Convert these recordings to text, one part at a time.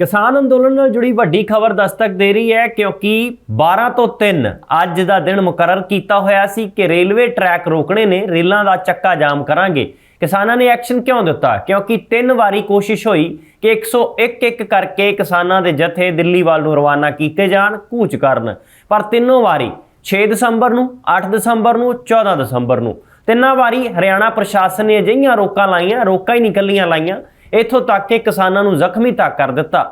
ਕਿਸਾਨ ਅੰਦੋਲਨ ਨਾਲ ਜੁੜੀ ਵੱਡੀ ਖਬਰ ਦਸਤਕ ਦੇ ਰਹੀ ਹੈ ਕਿਉਂਕਿ 12 ਤੋਂ 3 ਅੱਜ ਦਾ ਦਿਨ ਮੁਕਰਰ ਕੀਤਾ ਹੋਇਆ ਸੀ ਕਿ ਰੇਲਵੇ ਟਰੈਕ ਰੋਕਣੇ ਨੇ, ਰੇਲਾਂ ਦਾ ਚੱਕਾ ਜਾਮ ਕਰਾਂਗੇ। ਕਿਸਾਨਾਂ ਨੇ ਐਕਸ਼ਨ ਕਿਉਂ ਦਿੱਤਾ? ਕਿਉਂਕਿ ਤਿੰਨ ਵਾਰੀ ਕੋਸ਼ਿਸ਼ ਹੋਈ ਕਿ 101 ਇੱਕ ਕਰਕੇ ਕਿਸਾਨਾਂ ਦੇ ਜਥੇ ਦਿੱਲੀ ਵੱਲ ਨੂੰ ਰਵਾਨਾ ਕੀਤੇ ਜਾਣ, ਕੂਚ ਕਰਨ। ਪਰ ਤਿੰਨੋਂ ਵਾਰੀ 6 ਦਸੰਬਰ ਨੂੰ 8 ਦਸੰਬਰ ਨੂੰ 14 ਦਸੰਬਰ ਨੂੰ। ਤਿੰਨਾਂ ਵਾਰੀ ਹਰਿਆਣਾ ਪ੍ਰਸ਼ਾਸਨ ਨੇ ਅਜਿਹੀਆਂ ਰੋਕਾਂ ਲਾਈਆਂ, ਰੋਕਾਂ ਹੀ ਨਿਕਲੀਆਂ ਲਾਈਆਂ ਇੱਥੋਂ ਤੱਕ ਕਿ ਕਿਸਾਨਾਂ ਨੂੰ ਜ਼ਖਮੀ ਤੱਕ ਕਰ ਦਿੱਤਾ।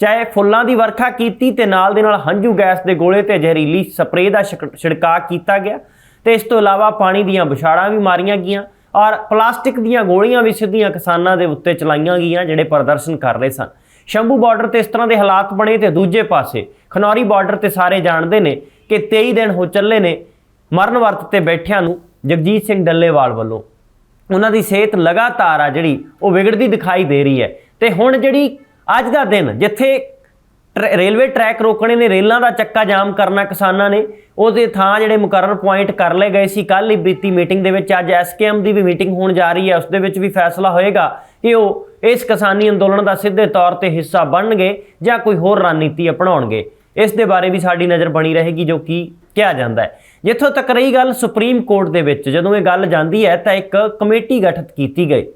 ਚਾਹੇ ਫੁੱਲਾਂ ਦੀ ਵਰਖਾ ਕੀਤੀ ਤੇ ਨਾਲ ਦੇ ਨਾਲ ਹੰਝੂ ਗੈਸ ਦੇ ਗੋਲੇ ਤੇ ਜ਼ਹਿਰੀਲੀ ਸਪਰੇਅ ਦਾ ਛਿਕ- ਛਿੜਕਾਅ ਕੀਤਾ ਗਿਆ ਤੇ ਇਸ ਤੋਂ ਇਲਾਵਾ ਪਾਣੀ ਦੀਆਂ ਵਿਛਾੜਾਂ ਵੀ ਮਾਰੀਆਂ ਗਈਆਂ ਔਰ ਪਲਾਸਟਿਕ ਦੀਆਂ ਗੋਲੀਆਂ ਵੀ ਸਿੱਧੀਆਂ ਕਿਸਾਨਾਂ ਦੇ ਉੱਤੇ ਚਲਾਈਆਂ ਗਈਆਂ ਜਿਹੜੇ ਪ੍ਰਦਰਸ਼ਨ ਕਰ ਰਹੇ ਸਨ। ਸ਼ੰਭੂ ਬਾਰਡਰ ਤੇ ਇਸ ਤਰ੍ਹਾਂ ਦੇ ਹਾਲਾਤ ਬਣੇ ਤੇ ਦੂਜੇ ਪਾਸੇ ਖਨੌਰੀ ਬਾਰਡਰ ਤੇ ਸਾਰੇ ਜਾਣਦੇ ਨੇ ਕਿ 23 ਦਿਨ ਹੋ ਚੱਲੇ ਨੇ ਮਰਨ ਵਰਤ ਤੇ ਬੈਠਿਆਂ ਨੂੰ ਜਗਜੀਤ ਸਿੰਘ ਡੱਲੇਵਾਲ ਵੱਲੋਂ। ਉਹਨਾਂ ਦੀ ਸਿਹਤ ਲਗਾਤਾਰ ਆ ਜਿਹੜੀ, ਉਹ ਵਿਗੜਦੀ ਦਿਖਾਈ ਦੇ ਰਹੀ ਹੈ। ਤੇ ਹੁਣ ਜਿਹੜੀ ਅੱਜ ਦਾ ਦਿਨ, ਜਿੱਥੇ ਟਰ- ਰੇਲਵੇ ਟਰੈਕ ਰੋਕਣੇ ਨੇ, ਰੇਲਾਂ ਦਾ ਚੱਕਾ ਜਾਮ ਕਰਨਾ ਕਿਸਾਨਾਂ ਨੇ, ਉਹਦੇ ਥਾਂ ਜਿਹੜੇ ਮੁਕਰਰ ਪੁਆਇੰਟ ਕਰ ਲਏ ਗਏ ਸੀ ਕੱਲ ਹੀ ਬੀਤੀ ਮੀਟਿੰਗ ਦੇ ਵਿੱਚ ਅੱਜ ਐਸਕੇਐਮ ਦੀ ਵੀ ਮੀਟਿੰਗ ਹੋਣ ਜਾ ਰਹੀ ਹੈ, ਉਸ ਦੇ ਵਿੱਚ ਵੀ ਫੈਸਲਾ ਹੋਏਗਾ ਕਿ ਉਹ ਇਸ ਕਿਸਾਨੀ ਅੰਦੋਲਨ ਦਾ ਸਿੱਧੇ ਤੌਰ ਤੇ ਹਿੱਸਾ ਬਣਨਗੇ ਜਾਂ ਕੋਈ ਹੋਰ ਰਣਨੀਤੀ ਅਪਣਾਉਣਗੇ। ਇਸ ਦੇ ਬਾਰੇ ਵੀ ਸਾਡੀ ਨਜ਼ਰ ਬਣੀ ਰਹੇਗੀ, ਜੋ ਕਿ ਕਿਹਾ ਜਾਂਦਾ ਹੈ। ਜਿੱਥੋਂ ਤੱਕ ਰਹੀ ਗੱਲ ਸੁਪਰੀਮ ਕੋਰਟ ਦੇ ਵਿੱਚ, ਜਦੋਂ ਇਹ ਗੱਲ ਜਾਂਦੀ ਹੈ, ਤਾਂ ਇੱਕ ਕਮੇਟੀ ਗਠਿਤ ਕੀਤੀ ਗਈ,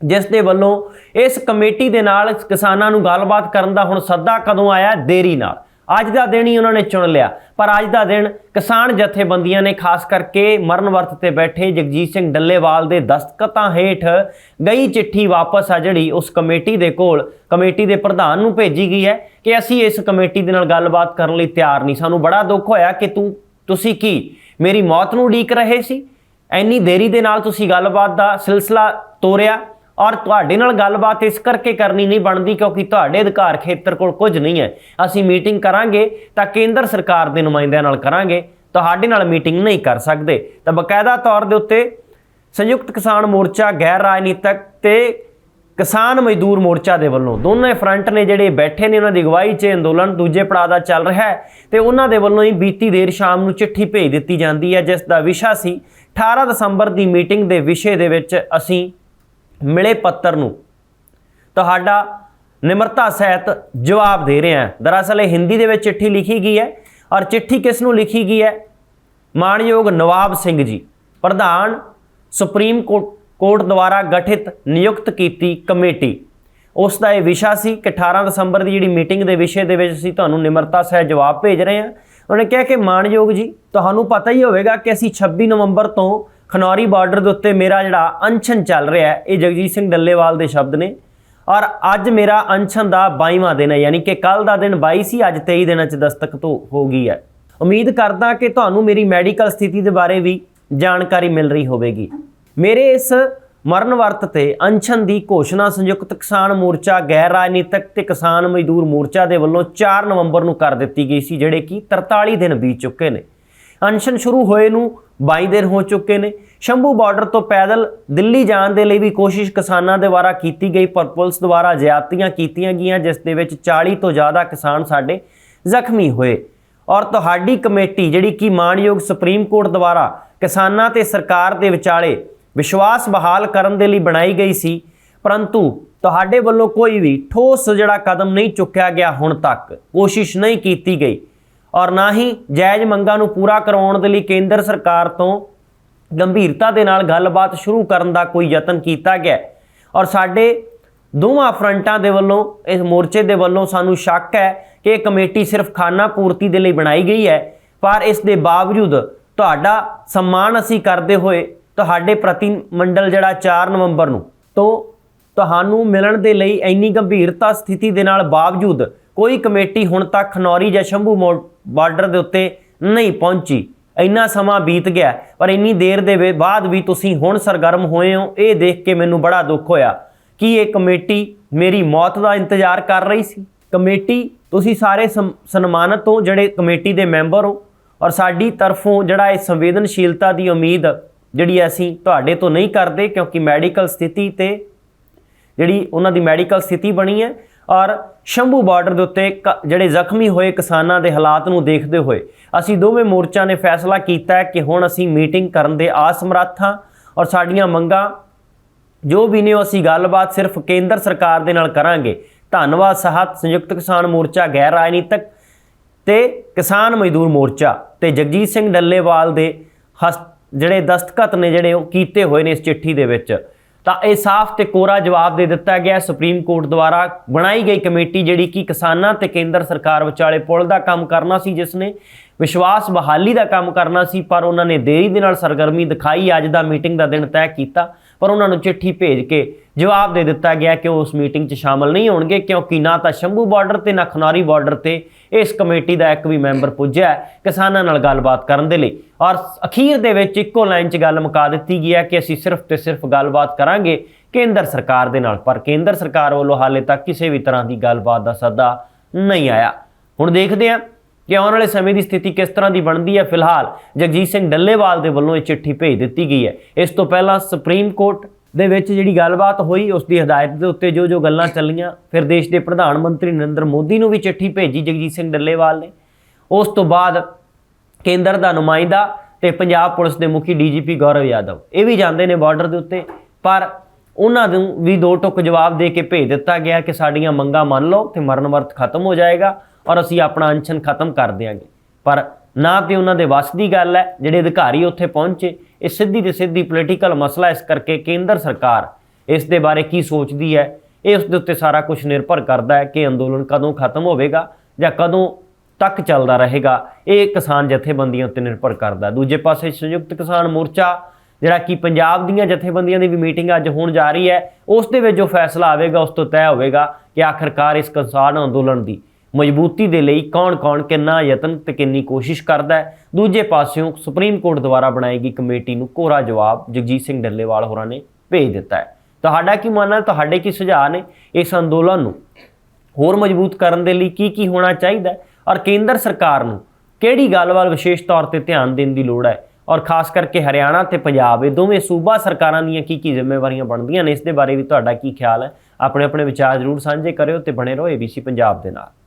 ਜਿਸ ਦੇ ਵੱਲੋਂ ਇਸ ਕਮੇਟੀ ਦੇ ਨਾਲ ਕਿਸਾਨਾਂ ਨੂੰ ਗੱਲਬਾਤ ਕਰਨ ਦਾ ਹੁਣ ਸੱਦਾ ਕਦੋਂ ਆਇਆ? ਦੇਰੀ ਨਾਲ। ਅੱਜ ਦਾ ਦਿਨ ਹੀ ਉਹਨਾਂ ਨੇ ਚੁਣ ਲਿਆ। ਪਰ ਅੱਜ ਦਾ ਦਿਨ ਕਿਸਾਨ ਜਥੇਬੰਦੀਆਂ ਨੇ ਖਾਸ ਕਰਕੇ ਮਰਨ ਵਰਤ ਤੇ ਬੈਠੇ ਜਗਜੀਤ ਸਿੰਘ ਡੱਲੇਵਾਲ ਦੇ ਦਸਤਖਤਾਂ ਹੇਠ ਗਈ ਚਿੱਠੀ ਵਾਪਸ ਆ ਜਿਹੜੀ ਉਸ ਕਮੇਟੀ ਦੇ ਕੋਲ, ਕਮੇਟੀ ਦੇ ਪ੍ਰਧਾਨ ਨੂੰ ਭੇਜੀ ਗਈ ਹੈ ਕਿ ਅਸੀਂ ਇਸ ਕਮੇਟੀ ਦੇ ਨਾਲ ਗੱਲਬਾਤ ਕਰਨ ਲਈ ਤਿਆਰ ਨਹੀਂ। ਸਾਨੂੰ ਬੜਾ ਦੁੱਖ ਹੋਇਆ ਕਿ ਤੂੰ ਤੁਸੀਂ ਕੀ? ਮੇਰੀ ਮੌਤ ਨੂੰ ਉਡੀਕ ਰਹੇ ਸੀ? ਇੰਨੀ ਦੇਰੀ ਦੇ ਨਾਲ ਤੁਸੀਂ ਗੱਲਬਾਤ ਦਾ ਸਿਲਸਿਲਾ ਤੋਰਿਆ ਔਰ ਤੁਹਾਡੇ ਨਾਲ ਗੱਲਬਾਤ ਇਸ ਕਰਕੇ ਕਰਨੀ ਨਹੀਂ ਬਣਦੀ ਕਿਉਂਕਿ ਤੁਹਾਡੇ ਅਧਿਕਾਰ ਖੇਤਰ ਕੋਲ ਕੁਝ ਨਹੀਂ ਹੈ। ਅਸੀਂ ਮੀਟਿੰਗ ਕਰਾਂਗੇ ਤਾਂ ਕੇਂਦਰ ਸਰਕਾਰ ਦੇ ਨੁਮਾਇੰਦਿਆਂ ਨਾਲ ਕਰਾਂਗੇ। ਤੁਹਾਡੇ ਨਾਲ ਮੀਟਿੰਗ ਨਹੀਂ ਕਰ ਸਕਦੇ। ਤਾਂ ਬਕਾਇਦਾ ਤੌਰ ਦੇ ਉੱਤੇ ਸੰਯੁਕਤ ਕਿਸਾਨ ਮੋਰਚਾ, ਗੈਰ ਰਾਜਨੀਤਿਕ ਤੇ ਕਿਸਾਨ ਮਜ਼ਦੂਰ ਮੋਰਚਾ ਦੇ ਵੱਲੋਂ। ਦੋਨੇ ਫਰੰਟ ਨੇ ਜਿਹੜੇ ਬੈਠੇ ਨੇ ਉਹਨਾਂ ਦੀ ਅਗਵਾਈ 'ਚ ਅੰਦੋਲਨ, ਦੂਜੇ ਪੜਾਅ ਦਾ ਚੱਲ ਰਿਹਾ ਹੈ ਤੇ ਉਹਨਾਂ ਦੇ ਵੱਲੋਂ ਹੀ ਬੀਤੀ ਦੇਰ ਸ਼ਾਮ ਨੂੰ ਚਿੱਠੀ ਭੇਜ ਦਿੱਤੀ ਜਾਂਦੀ ਹੈ, ਜਿਸ ਦਾ ਵਿਸ਼ਾ ਸੀ 18 ਦਸੰਬਰ ਦੀ ਮੀਟਿੰਗ ਦੇ ਵਿਸ਼ੇ ਦੇ ਵਿੱਚ ਅਸੀਂ ਮਿਲੇ ਪੱਤਰ ਨੂੰ। ਤੁਹਾਡਾ ਨਿਮਰਤਾ ਸਹਿਤ ਜਵਾਬ ਦੇ ਰਹੇ ਹਾਂ। ਦਰਅਸਲ ਇਹ ਹਿੰਦੀ ਦੇ ਵਿੱਚ ਚਿੱਠੀ ਲਿਖੀ ਗਈ ਹੈ ਔਰ ਚਿੱਠੀ ਕਿਸ ਨੂੰ ਲਿਖੀ ਗਈ ਹੈ? ਮਾਣਯੋਗ ਨਵਾਬ ਸਿੰਘ ਜੀ, ਪ੍ਰਧਾਨ ਸੁਪਰੀਮ ਕੋਰਟ ਕੋਰਟ ਦੁਆਰਾ ਗਠਿਤ ਨਿਯੁਕਤ ਕੀਤੀ ਕਮੇਟੀ। ਉਸ ਦਾ ਇਹ ਵਿਸ਼ਾ ਸੀ ਕਿ 18 ਦਸੰਬਰ ਦੀ ਜਿਹੜੀ ਮੀਟਿੰਗ ਦੇ ਵਿਸ਼ੇ ਦੇ ਵਿੱਚ ਅਸੀਂ ਤੁਹਾਨੂੰ ਨਿਮਰਤਾ ਸਹਿ ਜਵਾਬ ਭੇਜ ਰਹੇ ਹਾਂ। ਉਹਨੇ ਕਿਹਾ ਕਿ ਮਾਣਯੋਗ ਜੀ, ਤੁਹਾਨੂੰ ਪਤਾ ਹੀ ਹੋਵੇਗਾ ਕਿ ਅਸੀਂ 26 ਨਵੰਬਰ ਤੋਂ ਖਨੌਰੀ ਬਾਰਡਰ ਦੇ ਉੱਤੇ ਮੇਰਾ ਜਿਹੜਾ ਅਨਸ਼ਨ ਚੱਲ ਰਿਹਾ ਹੈ, ਇਹ ਜਗਜੀਤ ਸਿੰਘ ਡੱਲੇਵਾਲ ਦੇ ਸ਼ਬਦ ਨੇ। ਔਰ ਅੱਜ ਮੇਰਾ ਅਨਸ਼ਨ ਦਾ 22ਵਾਂ ਦਿਨ ਹੈ, ਯਾਨੀ ਕਿ ਕੱਲ ਦਾ ਦਿਨ 22 ਸੀ, ਅੱਜ 23 ਦਿਨਾਂ ਚ ਦਸਤਕ ਤੋਂ ਹੋ ਗਈ ਹੈ। ਉਮੀਦ ਕਰਦਾ ਕਿ ਤੁਹਾਨੂੰ ਮੇਰੀ ਮੈਡੀਕਲ ਸਥਿਤੀ ਦੇ ਬਾਰੇ ਵੀ ਜਾਣਕਾਰੀ ਮਿਲ ਰਹੀ ਹੋਵੇਗੀ। ਮੇਰੇ ਇਸ ਮਰਨ ਵਰਤ ਤੇ ਅਨਸ਼ਨ ਦੀ ਘੋਸ਼ਣਾ ਸੰਯੁਕਤ ਕਿਸਾਨ ਮੋਰਚਾ, ਗੈਰ ਰਾਜਨੀਤਿਕ ਤੇ ਕਿਸਾਨ ਮਜ਼ਦੂਰ ਮੋਰਚਾ ਦੇ ਵੱਲੋਂ 4 ਨਵੰਬਰ ਨੂੰ ਕਰ ਦਿੱਤੀ ਗਈ ਸੀ, ਜਿਹੜੇ ਕਿ 43 ਦਿਨ ਬੀਤ ਚੁੱਕੇ ਨੇ। ਅਨਸ਼ਨ ਸ਼ੁਰੂ ਹੋਏ ਨੂੰ 22 ਦਿਨ ਹੋ ਚੁੱਕੇ ਨੇ। ਸ਼ੰਭੂ ਬਾਰਡਰ ਤੋਂ ਪੈਦਲ ਦਿੱਲੀ ਜਾਣ ਦੇ ਲਈ ਵੀ ਕੋਸ਼ਿਸ਼ ਕਿਸਾਨਾਂ ਦੇ ਦੁਆਰਾ ਕੀਤੀ ਗਈ, ਪਰ ਪੁਲਿਸ ਦੁਆਰਾ ਜ਼ਿਆਦਤੀਆਂ ਕੀਤੀਆਂ ਗਈਆਂ, ਜਿਸ ਦੇ ਵਿੱਚ 40 ਤੋਂ ਜ਼ਿਆਦਾ ਕਿਸਾਨ ਸਾਡੇ ਜ਼ਖਮੀ ਹੋਏ। ਔਰ ਤੁਹਾਡੀ ਕਮੇਟੀ, ਜਿਹੜੀ ਕਿ ਮਾਣਯੋਗ ਸੁਪਰੀਮ ਕੋਰਟ ਦੁਆਰਾ ਕਿਸਾਨਾਂ ਤੇ ਸਰਕਾਰ ਦੇ ਵਿਚਾਲੇ ਵਿਸ਼ਵਾਸ ਬਹਾਲ ਕਰਨ ਦੇ ਲਈ ਬਣਾਈ ਗਈ ਸੀ, ਪਰੰਤੂ ਤੁਹਾਡੇ ਵੱਲੋਂ ਕੋਈ ਵੀ ਠੋਸ ਜਿਹੜਾ ਕਦਮ ਨਹੀਂ ਚੁੱਕਿਆ ਗਿਆ ਹੁਣ ਤੱਕ। ਕੋਸ਼ਿਸ਼ ਨਹੀਂ ਕੀਤੀ ਗਈ। ਔਰ ਨਾ ਹੀ ਜਾਇਜ਼ ਮੰਗਾਂ ਨੂੰ ਪੂਰਾ ਕਰਵਾਉਣ ਦੇ ਲਈ ਕੇਂਦਰ ਸਰਕਾਰ ਤੋਂ ਗੰਭੀਰਤਾ ਦੇ ਨਾਲ ਗੱਲਬਾਤ ਸ਼ੁਰੂ ਕਰਨ ਦਾ ਕੋਈ ਯਤਨ ਕੀਤਾ ਗਿਆ। ਔਰ ਸਾਡੇ ਦੋਵਾਂ ਫਰੰਟਾਂ ਦੇ ਵੱਲੋਂ, ਇਸ ਮੋਰਚੇ ਦੇ ਵੱਲੋਂ ਸਾਨੂੰ ਸ਼ੱਕ ਹੈ ਕਿ ਇਹ ਕਮੇਟੀ ਸਿਰਫ ਖਾਨਾ ਪੂਰਤੀ ਦੇ ਲਈ ਬਣਾਈ ਗਈ ਹੈ, ਪਰ ਇਸ ਦੇ ਬਾਵਜੂਦ ਤੁਹਾਡਾ ਸਨਮਾਨ ਅਸੀਂ ਕਰਦੇ ਹੋਏ ਤੁਹਾਡੇ ਪ੍ਰਤੀ ਮੰਡਲ ਜਿਹੜਾ 4 ਨਵੰਬਰ ਨੂੰ, ਤੋਂ ਤੁਹਾਨੂੰ ਮਿਲਣ ਦੇ ਲਈ ਇੰਨੀ ਗੰਭੀਰਤਾ ਸਥਿਤੀ ਦੇ ਨਾਲ ਬਾਵਜੂਦ ਕੋਈ ਕਮੇਟੀ ਹੁਣ ਤੱਕ ਖਨੌਰੀ ਜਾਂ ਸ਼ੰਭੂ ਮੋ- ਬਾਰਡਰ ਦੇ ਉੱਤੇ ਨਹੀਂ ਪਹੁੰਚੀ। ਇੰਨਾ ਸਮਾਂ ਬੀਤ ਗਿਆ, ਪਰ ਇੰਨੀ ਦੇਰ ਦੇ ਬਾਅਦ ਵੀ ਤੁਸੀਂ ਹੁਣ ਸਰਗਰਮ ਹੋਏ ਹੋ, ਇਹ ਦੇਖ ਕੇ ਮੈਨੂੰ ਬੜਾ ਦੁੱਖ ਹੋਇਆ। ਕਿ ਇਹ ਕਮੇਟੀ ਮੇਰੀ ਮੌਤ ਦਾ ਇੰਤਜ਼ਾਰ ਕਰ ਰਹੀ ਸੀ? ਕਮੇਟੀ, ਤੁਸੀਂ ਸਾਰੇ ਸਮ- ਸਨਮਾਨਿਤ ਹੋ ਜਿਹੜੇ ਕਮੇਟੀ ਦੇ ਮੈਂਬਰ ਹੋ, ਔਰ ਸਾਡੀ ਤਰਫੋਂ ਜਿਹੜਾ ਇਹ ਸੰਵੇਦਨਸ਼ੀਲਤਾ ਦੀ ਉਮੀਦ ਜਿਹੜੀ ਅਸੀਂ ਤੁਹਾਡੇ ਤੋਂ ਨਹੀਂ ਕਰਦੇ ਕਿਉਂਕਿ ਮੈਡੀਕਲ ਸਥਿਤੀ ਤੇ ਜਿਹੜੀ ਉਹਨਾਂ ਦੀ ਮੈਡੀਕਲ ਸਥਿਤੀ ਬਣੀ ਹੈ ਔਰ ਸ਼ੰਭੂ ਬਾਰਡਰ ਦੇ ਉੱਤੇ ਕ- ਜਿਹੜੇ ਜ਼ਖਮੀ ਹੋਏ ਕਿਸਾਨਾਂ ਦੇ ਹਾਲਾਤ ਨੂੰ ਦੇਖਦੇ ਹੋਏ ਅਸੀਂ ਦੋਵੇਂ ਮੋਰਚਾ ਨੇ ਫੈਸਲਾ ਕੀਤਾ ਹੈ ਕਿ ਹੁਣ ਅਸੀਂ ਮੀਟਿੰਗ ਕਰਨ ਦੇ ਆਸਮਰੱਥ ਹਾਂ ਔਰ ਸਾਡੀਆਂ ਮੰਗਾਂ ਜੋ ਵੀ ਨੇ ਉਹ ਅਸੀਂ ਗੱਲਬਾਤ ਸਿਰਫ ਕੇਂਦਰ ਸਰਕਾਰ ਦੇ ਨਾਲ ਕਰਾਂਗੇ। ਧੰਨਵਾਦ ਸਹਾਤ ਸੰਯੁਕਤ ਕਿਸਾਨ ਮੋਰਚਾ, ਗੈਰ ਰਾਜਨੀਤਿਕ ਤੇ ਕਿਸਾਨ ਮਜ਼ਦੂਰ ਮੋਰਚਾ ਤੇ ਜਗਜੀਤ ਸਿੰਘ ਡੱਲੇਵਾਲ ਦੇ ਹਸ- ਜਿਹੜੇ ਦਸਤਖਤ ਨੇ ਜਿਹੜੇ ਉਹ ਕੀਤੇ ਹੋਏ ਨੇ ਇਸ ਚਿੱਠੀ ਦੇ ਵਿੱਚ, ਤਾਂ ਇਹ ਸਾਫ਼ ਤੇ ਕੋਰਾ ਜਵਾਬ ਦੇ ਦਿੱਤਾ ਗਿਆ। ਸੁਪਰੀਮ ਕੋਰਟ ਦੁਆਰਾ ਬਣਾਈ ਗਈ ਕਮੇਟੀ ਜਿਹੜੀ ਕਿ ਕਿਸਾਨਾਂ ਤੇ ਕੇਂਦਰ ਸਰਕਾਰ ਵਿਚਾਲੇ ਪੁਲ ਦਾ ਕੰਮ ਕਰਨਾ ਸੀ, ਜਿਸ ਨੇ ਵਿਸ਼ਵਾਸ ਬਹਾਲੀ ਦਾ ਕੰਮ ਕਰਨਾ ਸੀ, ਪਰ ਉਹਨਾਂ ਨੇ ਦੇਰੀ ਦੇ ਨਾਲ ਸਰਗਰਮੀ ਦਿਖਾਈ। ਅੱਜ ਦਾ ਮੀਟਿੰਗ ਦਾ ਦਿਨ ਤੈਅ ਕੀਤਾ, ਪਰ ਉਹਨਾਂ ਨੂੰ ਚਿੱਠੀ ਭੇਜ ਕੇ ਜਵਾਬ ਦੇ ਦਿੱਤਾ ਗਿਆ ਕਿ ਉਹ ਉਸ ਮੀਟਿੰਗ 'ਚ ਸ਼ਾਮਲ ਨਹੀਂ ਹੋਣਗੇ ਕਿਉਂਕਿ ਨਾ ਤਾਂ ਸ਼ੰਭੂ ਬਾਰਡਰ ਤੇ, ਨਾ ਖਨਾਰੀ ਬਾਰਡਰ ਤੇ ਇਸ ਕਮੇਟੀ ਦਾ ਇੱਕ ਵੀ ਮੈਂਬਰ ਪੁੱਜਿਆ ਕਿਸਾਨਾਂ ਨਾਲ ਗੱਲਬਾਤ ਕਰਨ ਦੇ ਲਈ। ਔਰ ਅਖੀਰ ਦੇ ਵਿੱਚ ਇੱਕੋ ਲਾਈਨ 'ਚ ਗੱਲ ਮੁਕਾ ਦਿੱਤੀ ਗਈ ਹੈ ਕਿ ਅਸੀਂ ਸਿਰਫ ਤੇ ਸਿਰਫ ਗੱਲਬਾਤ ਕਰਾਂਗੇ ਕੇਂਦਰ ਸਰਕਾਰ ਦੇ ਨਾਲ, ਪਰ ਕੇਂਦਰ ਸਰਕਾਰ ਵੱਲੋਂ ਹਾਲੇ ਤੱਕ ਕਿਸੇ ਵੀ ਤਰ੍ਹਾਂ ਦੀ ਗੱਲਬਾਤ ਦਾ ਸੱਦਾ ਨਹੀਂ ਆਇਆ। ਹੁਣ ਦੇਖਦੇ ਹਾਂ ਕਿ ਆਉਣ ਵਾਲੇ ਸਮੇਂ ਦੀ ਸਥਿਤੀ ਕਿਸ ਤਰ੍ਹਾਂ ਦੀ ਬਣਦੀ ਹੈ। ਫਿਲਹਾਲ ਜਗਜੀਤ ਸਿੰਘ ਡੱਲੇਵਾਲ ਦੇ ਵੱਲੋਂ ਇਹ ਚਿੱਠੀ ਭੇਜ ਦਿੱਤੀ ਗਈ ਹੈ। ਇਸ ਤੋਂ ਪਹਿਲਾਂ ਸੁਪਰੀਮ ਕੋਰਟ ਦੇ ਵਿੱਚ ਜਿਹੜੀ ਗੱਲਬਾਤ ਹੋਈ ਉਸ ਦੀ ਹਦਾਇਤ ਦੇ ਉੱਤੇ ਜੋ ਜੋ ਗੱਲਾਂ ਚੱਲੀਆਂ, ਫਿਰ ਦੇਸ਼ ਦੇ ਪ੍ਰਧਾਨ ਮੰਤਰੀ ਨਰਿੰਦਰ ਮੋਦੀ ਨੂੰ ਵੀ ਚਿੱਠੀ ਭੇਜੀ ਜਗਜੀਤ ਸਿੰਘ ਡੱਲੇਵਾਲ ਨੇ। ਉਸ ਤੋਂ ਬਾਅਦ ਕੇਂਦਰ ਦਾ ਨੁਮਾਇੰਦਾ ਤੇ ਪੰਜਾਬ ਪੁਲਿਸ ਦੇ ਮੁਖੀ ਡੀਜੀਪੀ ਗੌਰਵ ਯਾਦਵ, ਇਹ ਵੀ ਜਾਂਦੇ ਨੇ ਬਾਰਡਰ ਦੇ ਉੱਤੇ। ਪਰ ਉਹਨਾਂ ਨੂੰ ਵੀ ਦੋ ਟੁਕ ਜਵਾਬ ਦੇ ਕੇ ਭੇਜ ਦਿੱਤਾ ਗਿਆ ਕਿ ਸਾਡੀਆਂ ਮੰਗਾਂ ਮੰਨ ਲਓ, ਤੇ ਮਰਨ ਵਰਤ ਖਤਮ ਹੋ ਜਾਏਗਾ ਔਰ ਅਸੀਂ ਆਪਣਾ ਅਨਸ਼ਨ ਖਤਮ ਕਰ ਦਿਆਂਗੇ। ਪਰ ਨਾ ਤੇ ਉਹਨਾਂ ਦੇ ਵੱਸ ਦੀ ਗੱਲ ਹੈ, ਜਿਹੜੇ ਅਧਿਕਾਰੀ ਉੱਥੇ ਪਹੁੰਚੇ ਇਹ ਸਿੱਧੀ ਤੇ ਸਿੱਧੀ ਪੋਲੀਟੀਕਲ ਮਸਲਾ ਇਸ ਕਰਕੇ ਕੇਂਦਰ ਸਰਕਾਰ ਇਸ ਦੇ ਬਾਰੇ ਕੀ ਸੋਚਦੀ ਹੈ, ਇਹ ਉਸ ਦੇ ਉੱਤੇ ਸਾਰਾ ਕੁਝ ਨਿਰਭਰ ਕਰਦਾ ਹੈ ਕਿ ਅੰਦੋਲਨ ਕਦੋਂ ਖਤਮ ਹੋਵੇਗਾ ਜਾਂ ਕਦੋਂ ਤੱਕ ਚੱਲਦਾ ਰਹੇਗਾ, ਇਹ ਕਿਸਾਨ ਜਥੇਬੰਦੀਆਂ ਉੱਤੇ ਨਿਰਭਰ ਕਰਦਾ ਦੂਜੇ ਪਾਸੇ ਸੰਯੁਕਤ ਕਿਸਾਨ ਮੋਰਚਾ, ਜਿਹੜਾ ਕਿ ਪੰਜਾਬ ਦੀਆਂ ਜਥੇਬੰਦੀਆਂ ਦੀ ਵੀ ਮੀਟਿੰਗ ਅੱਜ ਹੋਣ ਜਾ ਰਹੀ ਹੈ, ਉਸ ਦੇ ਵਿੱਚ ਜੋ ਫੈਸਲਾ ਆਵੇਗਾ, ਉਸ ਤੋਂ ਤੈਅ ਹੋਵੇਗਾ ਕਿ ਆਖਰਕਾਰ ਇਸ ਕਿਸਾਨ ਅੰਦੋਲਨ ਦੀ ਮਜ਼ਬੂਤੀ ਦੇ ਲਈ ਕੌਣ-ਕੌਣ, ਕਿੰਨਾ ਯਤਨ ਤੇ ਕਿੰਨੀ ਕੋਸ਼ਿਸ਼ ਕਰਦਾ ਹੈ। ਦੂਜੇ ਪਾਸਿਓਂ ਸੁਪਰੀਮ ਕੋਰਟ ਦੁਆਰਾ ਬਣਾਈ ਗਈ ਕਮੇਟੀ ਨੂੰ ਕੋਰਾ ਜਵਾਬ ਜਗਜੀਤ ਸਿੰਘ ਡੱਲੇਵਾਲ ਹੋਰਾਂ ਨੇ ਭੇਜ ਦਿੱਤਾ ਹੈ। ਤੁਹਾਡਾ ਕੀ ਮੰਨਣਾ, ਤੁਹਾਡੇ ਕੀ ਸੁਝਾਅ ਨੇ ਇਸ ਅੰਦੋਲਨ ਨੂੰ? ਹੋਰ ਮਜ਼ਬੂਤ ਕਰਨ ਦੇ ਲਈ ਕੀ ਕੀ ਹੋਣਾ ਚਾਹੀਦਾ ਔਰ ਕੇਂਦਰ ਸਰਕਾਰ ਨੂੰ ਕਿਹੜੀ ਗੱਲ ਵੱਲ ਵਿਸ਼ੇਸ਼ ਤੌਰ ਤੇ ਧਿਆਨ ਦੇਣ ਦੀ ਲੋੜ ਹੈ? ਔਰ ਖਾਸ ਕਰਕੇ ਹਰਿਆਣਾ ਤੇ ਪੰਜਾਬ, ਇਹ ਦੋਵੇਂ ਸੂਬਾ ਸਰਕਾਰਾਂ ਦੀਆਂ ਕੀ ਕੀ ਜ਼ਿੰਮੇਵਾਰੀਆਂ ਬਣਦੀਆਂ ਨੇ? ਇਸ ਦੇ ਬਾਰੇ ਵੀ ਤੁਹਾਡਾ ਕੀ ਖਿਆਲ ਹੈ? ਆਪਣੇ ਆਪਣੇ ਵਿਚਾਰ ਜ਼ਰੂਰ ਸਾਂਝੇ ਕਰਿਓ ਤੇ ਬਣੇ ਰਹੋ ABC ਪੰਜਾਬ ਦੇ ਨਾਲ।